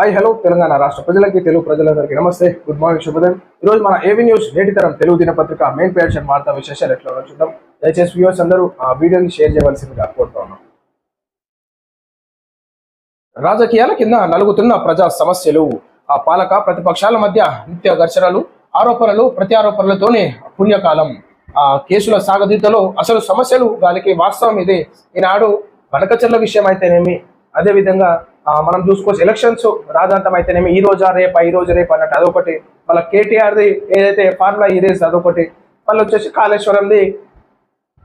Hi hello Telangana రాష్ట్ర ప్రజలకి తెలుగు ప్రజలందరికీ నమస్తే. గుడ్ మార్నింగ్ శుభోదయం. ఈరోజు మన ఏవి న్యూస్ నేటి తరం తెలుగు దినపత్రిక మెయిన్ పేజ్ వార్తా విశేషాలు ఎట్లా చూద్దాం. దయచేసి వ్యూవర్స్ అందరూ ఆ వీడియోని షేర్ చేయవలసిందిగా కోరుతా ఉన్నాం. రాజకీయాల కింద నలుగుతున్న ప్రజా సమస్యలు ఆ పాలక ప్రతిపక్షాల మధ్య నిత్య ఘర్షణలు ఆరోపణలు ప్రత్యారోపణలతోనే పుణ్యకాలం. ఆ కేసుల సాగదీతలో అసలు సమస్యలు గాలికి వాస్తవం ఇదే. ఈనాడు వనకచర్ల విషయం అయితేనేమి? అదే విధంగా మనం చూసుకోవచ్చు. ఎలక్షన్స్ రాజాంతం అయితేనేమి ఈ రోజా రేపు ఈ రోజు రేపు అన్నట్టు అదొకటి. మళ్ళీ కేటీఆర్ది ఏదైతే ఫార్ములా ఈ రేస్ అదొకటి. మళ్ళీ వచ్చేసి కాళేశ్వరంది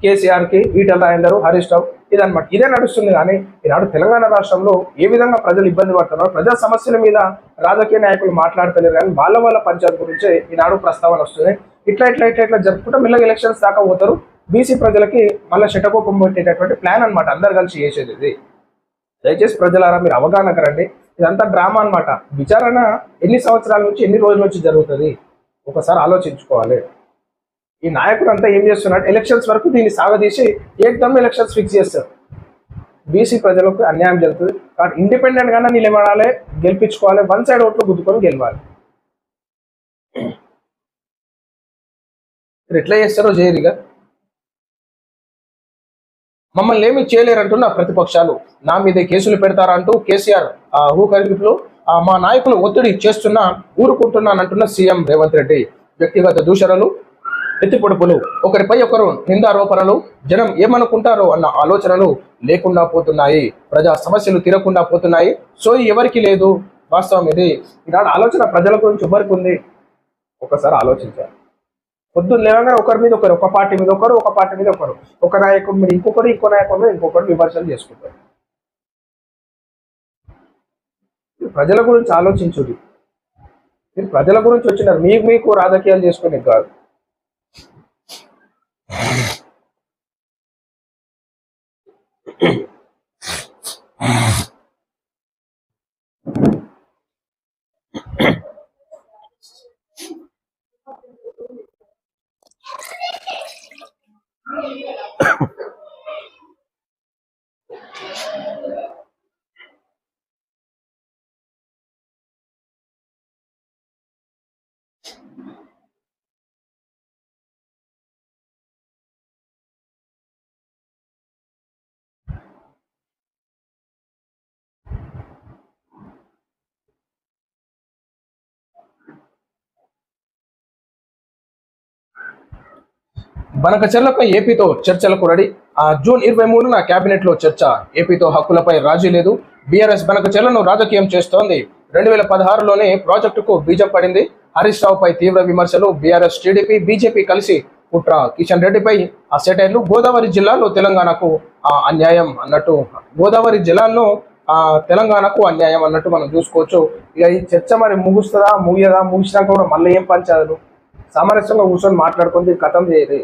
కేసీఆర్కి ఈటల రాజేందర్ హరీష్ రావు ఇదనమాట ఇదే నడుస్తుంది కానీ ఈనాడు తెలంగాణ రాష్ట్రంలో ఏ విధంగా ప్రజలు ఇబ్బంది పడుతున్నారు ప్రజా సమస్యల మీద రాజకీయ నాయకులు మాట్లాడతలేరు కానీ వాళ్ళ వాళ్ళ పంచాయత్ గురించే ఈనాడు ప్రస్తావన వస్తుంది. ఇట్లా ఇట్లా ఇట్లా ఇట్లా జరుపుకుంటే మిల్లగా ఎలక్షన్స్ దాకా పోతారు. బీసీ ప్రజలకి మళ్ళీ శటకోపం పెట్టేటటువంటి ప్లాన్ అనమాట అందరు కలిసి చేసేది ఇది. దయచేసి ప్రజలారా మీరు అవగాహన కరండి. ఇదంతా డ్రామా అన్నమాట. విచారణ ఎన్ని సంవత్సరాల నుంచి ఎన్ని రోజుల నుంచి జరుగుతుంది? ఒకసారి ఆలోచించుకోవాలి. ఈ నాయకుడు అంతా ఏం చేస్తున్నాడు? ఎలక్షన్స్ వరకు దీన్ని సాగదీసి ఏకదమ్ ఎలక్షన్స్ ఫిక్స్ చేస్తారు. బీసీ ప్రజలకు అన్యాయం జరుగుతుంది. కాబట్టి ఇండిపెండెంట్ గానే నిలబడాలి గెలిపించుకోవాలి వన్ సైడ్ ఓట్లు గుద్దుకొని గెలవాలి. ఎట్లా చేస్తారో చేయరిగా మమ్మల్ని ఏమి చేయలేరంటున్న ప్రతిపక్షాలు. నా మీదే కేసులు పెడతారంటూ కేసీఆర్ ఆ మా నాయకులు ఒత్తిడి చేస్తున్నా ఊరుకుంటున్నానంటున్న సీఎం రేవంత్ రెడ్డి. వ్యక్తిగత దూషణలు ఎత్తిపొడుపులు ఒకరిపై ఒకరు నిందారోపణలు జనం ఏమనుకుంటారో అన్న ఆలోచనలు లేకుండా పోతున్నాయి. ప్రజా సమస్యలు తీరకుండా పోతున్నాయి. సో ఎవరికి లేదు. వాస్తవం ఇది. ఈనాడు ఆలోచన ప్రజల గురించి ఎవరికి ఉంది? ఒకసారి ఆలోచించాలి. పొద్దున్న లేవగానే ఒకరి మీద ఒకరు ఒక పార్టీ మీద ఒకరు ఒక పార్టీ మీద ఒకరు. ఒక నాయకుడు మీద ఇంకొకరు ఇంకో నాయకుడి మీద ఇంకొకరు విమర్శలు చేసుకుంటారు. ప్రజల గురించి ఆలోచించుడి. మీరు ప్రజల గురించి వచ్చినారు మీకు మీకు రాజకీయాలు చేసుకునే కాదు. బనకచర్లపై ఏపీతో చర్చలకు రెడీ. ఆ జూన్ ఇరవై మూడున కేబినెట్లో చర్చ. ఏపీతో హక్కులపై రాజీ లేదు. బీఆర్ఎస్ బనకచర్లను రాజకీయం చేస్తోంది. రెండు వేల పదహారులోనే ప్రాజెక్టుకు బీజం పడింది. హరీష్ రావుపై తీవ్ర విమర్శలు. బీఆర్ఎస్ టీడీపీ బీజేపీ కలిసి కుట్ర. కిషన్ రెడ్డిపై ఆ సెటైర్లు. గోదావరి జిల్లాలో తెలంగాణకు ఆ అన్యాయం అన్నట్టు. గోదావరి జిల్లాలో ఆ తెలంగాణకు అన్యాయం అన్నట్టు మనం చూసుకోవచ్చు. ఇక ఈ చర్చ మరి ముగుస్తుందా? ముగియదా? ముగిసినాక కూడా మళ్ళీ ఏం పంచాలు సామరస్యంగా కూర్చొని మాట్లాడుకుంది కథం చేయదు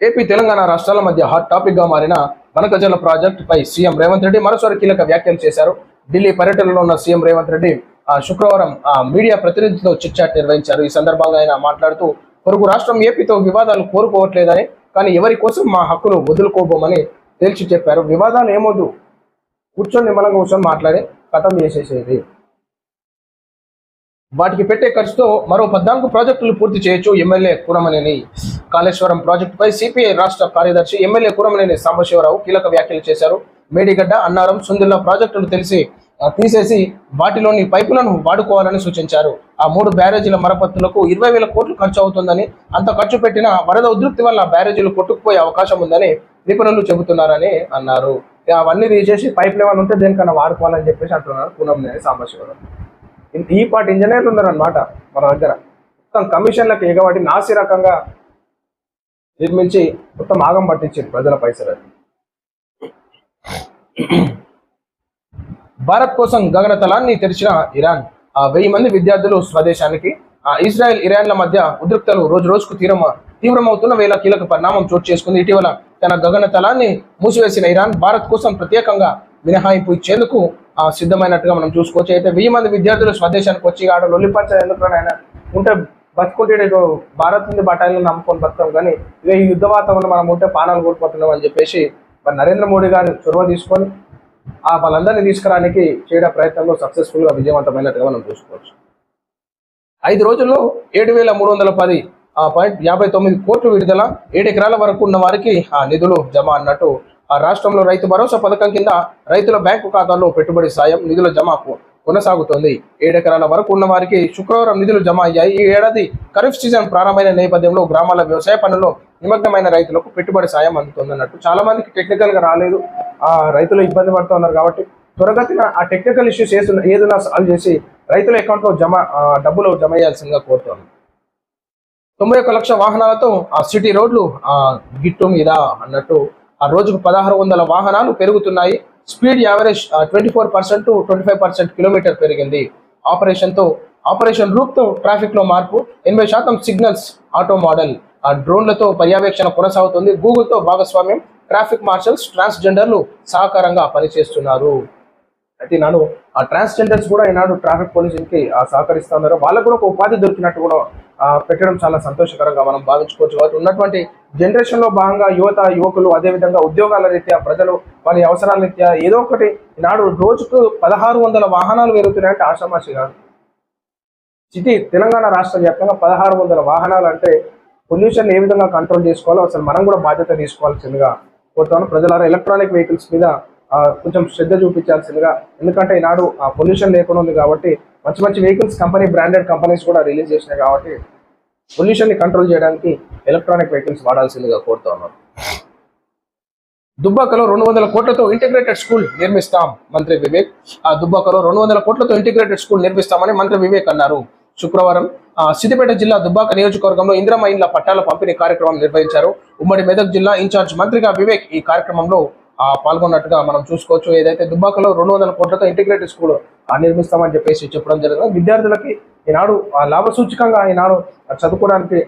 ఏపీ తెలంగాణ రాష్ట్రాల మధ్య హాట్ టాపిక్గా మారిన వనకజల ప్రాజెక్ట్ పై సీఎం రేవంత్ రెడ్డి మరోసారి కీలక వ్యాఖ్యలు చేశారు. ఢిల్లీ పర్యటనలో ఉన్న సీఎం రేవంత్ రెడ్డి ఆ శుక్రవారం ఆ మీడియా ప్రతినిధితో చిట్చాట్ నిర్వహించారు. ఈ సందర్భంగా ఆయన మాట్లాడుతూ పొరుగు రాష్ట్రం ఏపీతో వివాదాలు కోరుకోవట్లేదని కానీ ఎవరి కోసం మా హక్కులు వదులుకోబోమని తేల్చి చెప్పారు. వివాదాలు ఏమొద్దు. కూర్చొని నిమ్మలంగా కూర్చొని మాట్లాడి కథం చేసేసేది. వాటికి పెట్టే ఖర్చుతో మరో పద్నాలుగు ప్రాజెక్టులు పూర్తి చేయొచ్చు ఎమ్మెల్యే కురమనేని. కాళేశ్వరం ప్రాజెక్టుపై సిపిఐ రాష్ట్ర కార్యదర్శి ఎమ్మెల్యే కురమనేని సాంబశివరావు కీలక వ్యాఖ్యలు చేశారు. మేడిగడ్డ అన్నారం సుందిల్ల ప్రాజెక్టులు తెలిసి తీసేసి వాటిలోని పైపులను వాడుకోవాలని సూచించారు. ఆ మూడు బ్యారేజీల మరమ్మతులకు ఇరవై వేల కోట్లు ఖర్చు అవుతుందని అంత ఖర్చు పెట్టిన వరద ఉధృతి వల్ల బ్యారేజీలు కొట్టుకుపోయే అవకాశం ఉందని నిపుణులు చెబుతున్నారని అన్నారు. అవన్నీ తీసేసి పైపులు ఏమైనా ఉంటే దేనికన్నా వాడుకోవాలని చెప్పేసి అంటున్నారు పూనంనేని సాంబశివరావు. ఇంత ఈ పాటి ఇంజనీర్లు ఉన్నారనమాట మన దగ్గర. మొత్తం కమిషన్లకు ఎగబడి నాసి రకంగా నిర్మించి మొత్తం ఆగం పట్టించారు ప్రజల పైసలు. భారత్ కోసం గగనతలాన్ని తెరిచిన ఇరాన్ ఆ వెయ్యి మంది విద్యార్థులు స్వదేశానికి ఆ ఇజ్రాయెల్ ఇరాన్ల మధ్య ఉద్రిక్తలు రోజు రోజుకు తీరమ తీవ్రమవుతున్న వేళ కీలక పరిణామం చోటు చేసుకుంది. ఇటీవల తన గగనతలాన్ని మూసివేసిన ఇరాన్ భారత్ కోసం ప్రత్యేకంగా మినహాయింపు ఇచ్చేందుకు సిద్ధమైనట్టుగా మనం చూసుకోవచ్చు. అయితే వెయ్యి మంది విద్యార్థులు స్వదేశానికి వచ్చి ఆడ లొల్లిపంచ ఎందుకు ఆయన ఉంటే బతుకుంటే భారత్ నుండి బఠాయిలను నమ్ముకొని బతాం కానీ ఇక ఈ యుద్ధ వాతావరణం మనం ఉంటే పానాలు కోల్పోతున్నాం అని చెప్పేసి మరి నరేంద్ర మోడీ గారు చొరవ తీసుకొని ఆ వాళ్ళందరినీ తీసుకురానికి చేయడం ప్రయత్నంలో సక్సెస్ఫుల్గా విజయవంతమైనట్టుగా మనం చూసుకోవచ్చు. ఐదు రోజుల్లో ఏడు వేల మూడు వందల పది పాయింట్ యాభై తొమ్మిది కోట్లు విడుదల ఏడు ఎకరాల వరకు ఉన్న వారికి ఆ నిధులు జమ అన్నట్టు ఆ రాష్ట్రంలో రైతు భరోసా పథకం కింద రైతుల బ్యాంకు ఖాతాల్లో పెట్టుబడి సాయం నిధుల జమ కొనసాగుతోంది. ఏడెకరాల వరకు ఉన్న వారికి శుక్రవారం నిధులు జమ అయ్యాయి. ఈ ఏడాది ఖరీఫ్ సీజన్ ప్రారంభమైన నేపథ్యంలో గ్రామాల వ్యవసాయ పనుల్లో నిమగ్నమైన రైతులకు పెట్టుబడి సాయం అందుతుంది అన్నట్టు చాలా మందికి టెక్నికల్గా రాలేదు. ఆ రైతులు ఇబ్బంది పడుతున్నారు కాబట్టి త్వరగతిన ఆ టెక్నికల్ ఇష్యూస్ చేస్తున్న ఏదైనా సాల్వ్ చేసి రైతుల అకౌంట్లో జమ డబ్బులు జమ చేయాల్సిందిగా కోరుతోంది. తొంభై ఒక్క లక్ష వాహనాలతో ఆ సిటీ రోడ్లు ఆ గిట్టు మీద అన్నట్టు ఆ రోజుకు పదహారు వందల వాహనాలు పెరుగుతున్నాయి. Speed average twenty four percent to twenty five percent kilometer పెరిగింది. ఆపరేషన్తో ఆపరేషన్ రూప్తో ట్రాఫిక్లో మార్పు. ఎనభై శాతం సిగ్నల్స్ ఆటో మోడల్ ఆ డ్రోన్లతో పర్యవేక్షణ కొనసాగుతుంది. గూగుల్తో భాగస్వామ్యం. ట్రాఫిక్ మార్షల్స్ ట్రాన్స్జెండర్లు సహకారంగా పనిచేస్తున్నారు. అయితే నాను ఆ ట్రాన్స్జెండర్స్ కూడా ఈనాడు ట్రాఫిక్ పోలీసింగ్ సహకరిస్తూ ఉన్నారు వాళ్ళకు కూడా ఒక ఉపాధి దొరికినట్టు కూడా పెట్టడం చాలా సంతోషకరంగా మనం భావించుకోవచ్చు. కాబట్టి ఉన్నటువంటి జనరేషన్లో భాగంగా యువత యువకులు అదేవిధంగా ఉద్యోగాల రీత్యా ప్రజలు వారి అవసరాల రీత్యా ఏదో ఒకటి ఈనాడు రోజుకు పదహారు వందల వాహనాలు పెరుగుతున్నాయంటే ఆషామాషి కాదు. సిటీ తెలంగాణ రాష్ట్ర వ్యాప్తంగా పదహారు వందల వాహనాలు అంటే పొల్యూషన్ ఏ విధంగా కంట్రోల్ చేసుకోవాలో అసలు మనం కూడా బాధ్యత తీసుకోవాల్సిందిగా కోరుతాను ప్రజలారా ఎలక్ట్రానిక్ వెహికల్స్ మీద కొంచెం శ్రద్ధ చూపించాల్సిందిగా. ఎందుకంటే ఈనాడు ఆ పొల్యూషన్ లేకుండా ఉంది కాబట్టి మంచి మంచి వెహికల్స్ కంపెనీ బ్రాండెడ్ కంపెనీస్ కూడా రిలీజ్ చేసినాయి కాబట్టి పొల్యూషన్ని కంట్రోల్ చేయడానికి ఎలక్ట్రానిక్ వెహికల్స్ వాడాల్సిందిగా కోరుతా ఉన్నారు దుబ్బాకలో రెండు వందల కోట్లతో ఇంటిగ్రేటెడ్ స్కూల్ నిర్మిస్తాం మంత్రి వివేక్. ఆ దుబ్బాకలో రెండు వందల కోట్లతో ఇంటిగ్రేటెడ్ స్కూల్ నిర్మిస్తామని మంత్రి వివేక్ అన్నారు. శుక్రవారం ఆ, సిద్దిపేట జిల్లా దుబ్బాక నియోజకవర్గంలో ఇందిరమ్మ ఇండ్ల పట్టాల పంపిణీ కార్యక్రమం నిర్వహించారు. ఉమ్మడి మెదక్ జిల్లా ఇన్ఛార్జ్ మంత్రిగా వివేక్ ఈ కార్యక్రమంలో పాల్గొన్నట్టుగా మనం చూసుకోవచ్చు. ఏదైతే దుబ్బాకలో రెండు వందల కోట్లతో ఇంటిగ్రేటెడ్ స్కూల్ నిర్మిస్తామని చెప్పేసి చెప్పడం జరిగింది. విద్యార్థులకి ఈనాడు ఆ, లాభసూచకంగా ఈనాడు చదువుకోవడానికి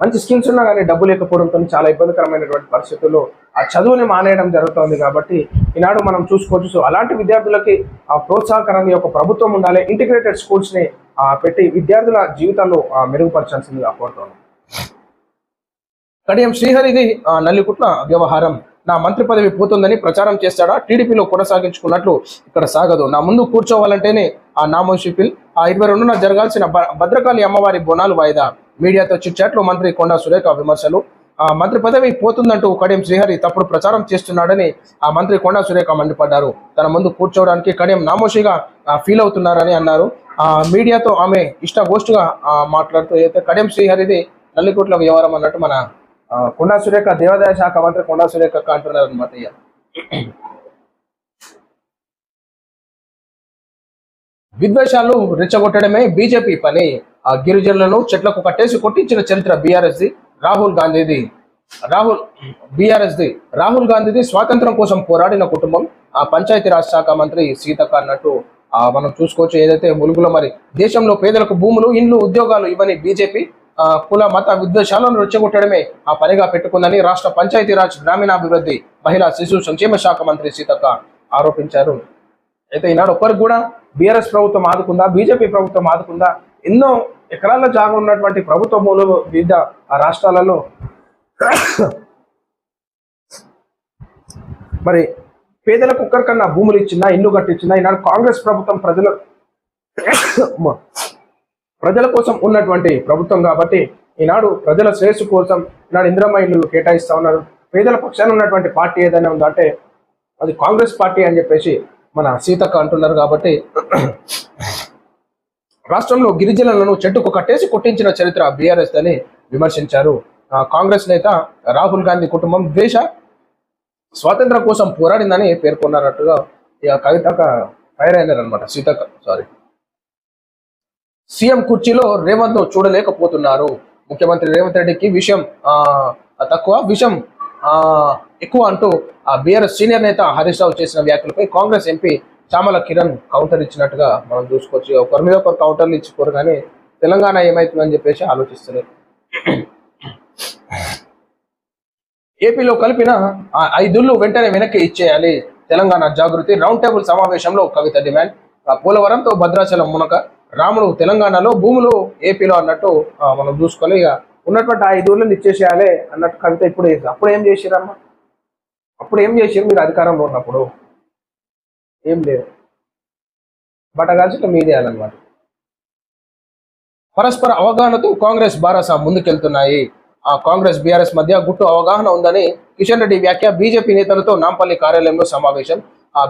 మంచి స్కిల్స్ ఉన్నా కానీ డబ్బు లేకపోవడంతో చాలా ఇబ్బందికరమైనటువంటి పరిస్థితుల్లో ఆ చదువుని మానేయడం జరుగుతోంది కాబట్టి ఈనాడు మనం చూసుకోవచ్చు. సో అలాంటి విద్యార్థులకి ఆ ప్రోత్సాహకరాన్ని ఒక ప్రభుత్వం ఉండాలి. ఇంటిగ్రేటెడ్ స్కూల్స్ని పెట్టి విద్యార్థుల జీవితాల్లో మెరుగుపరచాల్సిందిగా కోరుతున్నాను కడియం శ్రీహరిది నల్లికుట్ల వ్యవహారం. నా మంత్రి పదవి పోతుందని ప్రచారం చేస్తాడా టీడీపీలో కొనసాగించుకున్నట్లు ఇక్కడ సాగదు. నా ముందు కూర్చోవాలంటేనే ఆ నామోషి పిల్ ఆ ఇరవై రెండున జరగాల్సిన భ- భద్రకాళి అమ్మవారి బోనాలు వాయిదా. మీడియాతో చిట్చాట్లు మంత్రి కొండా సురేఖ విమర్శలు. ఆ మంత్రి పదవి పోతుందంటూ కడియం శ్రీహరి తప్పుడు ప్రచారం చేస్తున్నాడని ఆ మంత్రి కొండా సురేఖ మండిపడ్డారు. తన ముందు కూర్చోవడానికి కడియం నామోషిగా ఫీల్ అవుతున్నారని అన్నారు. ఆ మీడియాతో ఆమె ఇష్టగోష్ఠిగా ఆ, మాట్లాడుతూ అయితే కడియం శ్రీహరిది నల్లికోట్ల వ్యవహారం అన్నట్టు మన కొండా సురేఖ దేవాదాయ శాఖ మంత్రి కొండా సురేఖ అంటున్నారు అనమాట ఇక విద్వేషాలు రెచ్చగొట్టడమే బీజేపీ పని. ఆ గిరిజనులను చెట్లకు కట్టేసి కొట్టించిన చరిత్ర బీఆర్ఎస్ది రాహుల్ గాంధీది. రాహుల్ బీఆర్ఎస్ది రాహుల్ గాంధీది స్వాతంత్రం కోసం పోరాడిన కుటుంబం. ఆ పంచాయతీ రాజ్ శాఖ మంత్రి సీతక్క అన్నట్టు ఆ మనం చూసుకోవచ్చు ఏదైతే ములుగులో మరి దేశంలో పేదలకు భూములు ఇండ్లు ఉద్యోగాలు ఇవని బీజేపీ కుల మత విద్వేషాలను రెచ్చగొట్టడమే ఆ పనిగా పెట్టుకుందని రాష్ట్ర పంచాయతీరాజ్ గ్రామీణాభివృద్ధి మహిళా శిశు సంక్షేమ శాఖ మంత్రి సీతక్క ఆరోపించారు. అయితే ఈనాడు ఒక్కరికి కూడా బీఆర్ఎస్ ప్రభుత్వం ఆదుకుందా బీజేపీ ప్రభుత్వం ఆదుకుందా? ఎన్నో ఎకరాల జాగా ఉన్నటువంటి ప్రభుత్వ భూములు వివిధ ఆ రాష్ట్రాలలో మరి పేదలకు ఒక్కరికన్నా భూములు ఇచ్చిందా ఇల్లు కట్టించిందా? ఈనాడు కాంగ్రెస్ ప్రభుత్వం ప్రజలు ప్రజల కోసం ఉన్నటువంటి ప్రభుత్వం కాబట్టి ఈనాడు ప్రజల శ్రేయస్సు కోసం ఈనాడు ఇందిరమ్మ ఇల్లు కేటాయిస్తా ఉన్నారు. పేదల పక్షాన ఉన్నటువంటి పార్టీ ఏదైనా ఉందంటే అది కాంగ్రెస్ పార్టీ అని చెప్పేసి మన సీతక్క అంటున్నారు కాబట్టి రాష్ట్రంలో గిరిజనులను చెట్టుకు కట్టేసి కొట్టించిన చరిత్ర బీఆర్ఎస్ అని విమర్శించారు. కాంగ్రెస్ నేత రాహుల్ గాంధీ కుటుంబం ద్వేష స్వాతంత్రం కోసం పోరాడిందని పేర్కొన్నారట్టుగా ఇక కవితక ఫైర్ అయినారు అనమాట సీతక్క సారీ సీఎం కుర్చీలో రేవంత్ను చూడలేకపోతున్నారు. ముఖ్యమంత్రి రేవంత్ రెడ్డికి విషయం తక్కువ విషయం ఎక్కువ అంటూ ఆ బీఆర్ఎస్ సీనియర్ నేత హరీష్ రావు చేసిన వ్యాఖ్యలపై కాంగ్రెస్ ఎంపీ చామల కిరణ్ కౌంటర్ ఇచ్చినట్టుగా మనం చూసుకోవచ్చు. ఒకరి మీద ఒకరు కౌంటర్లు ఇచ్చుకోరు కానీ తెలంగాణ ఏమవుతుందని చెప్పేసి ఆలోచిస్తున్నారు. ఏపీలో కలిపిన ఐదుళ్ళు వెంటనే వెనక్కి ఇచ్చేయాలి. తెలంగాణ జాగృతి రౌండ్ టేబుల్ సమావేశంలో కవిత డిమాండ్. పోలవరంతో భద్రాచలం మునక రాముడు తెలంగాణలో భూములు ఏపీలో అన్నట్టు మనం చూసుకోవాలి ఇక ఉన్నటువంటి ఆ ఐదు ఊర్లను ఇచ్చేసేయాలి అన్నట్టు కవిత ఇప్పుడు అప్పుడు ఏం చేసిరమ్మా అప్పుడు ఏం చేసిరు మీరు అధికారంలో ఉన్నప్పుడు. ఏం లేదు. బట్టగాల్చి మీదేయాలన్నమాట పరస్పర అవగాహనతో కాంగ్రెస్ భారస ముందుకెళ్తున్నాయి. ఆ కాంగ్రెస్ బీఆర్ఎస్ మధ్య గుట్టు అవగాహన ఉందని కిషన్ రెడ్డి వ్యాఖ్య బీజేపీ నేతలతో నాంపల్లి కార్యాలయంలో సమావేశం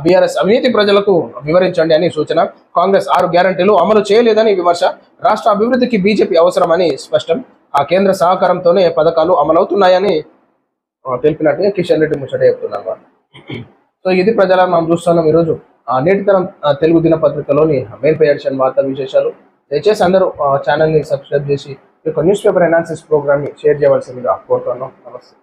బీఆర్ఎస్ అవినీతి ప్రజలకు వివరించండి అని సూచన. కాంగ్రెస్ ఆరు గ్యారంటీలు అమలు చేయలేదని విమర్శ. రాష్ట్ర అభివృద్ధికి బీజేపీ అవసరమని స్పష్టం. ఆ కేంద్ర సహకారంతోనే పథకాలు అమలవుతున్నాయని తెలిపినట్టుగా కిషన్ రెడ్డి ముచ్చట చెప్తున్నారు సో ఇది ప్రజల మనం చూస్తున్నాం ఈరోజు. నేటితరం నేటి తరం తెలుగు దినపత్రికలోని మెయిన్ పేషన్ వార్తా విశేషాలు. దయచేసి అందరూ ఛానల్ని సబ్స్క్రైబ్ చేసి ఈ యొక్క న్యూస్ పేపర్ అనాలిసిస్ ప్రోగ్రామ్ని షేర్ చేయవలసిందిగా కోరుతున్నాం. నమస్తే.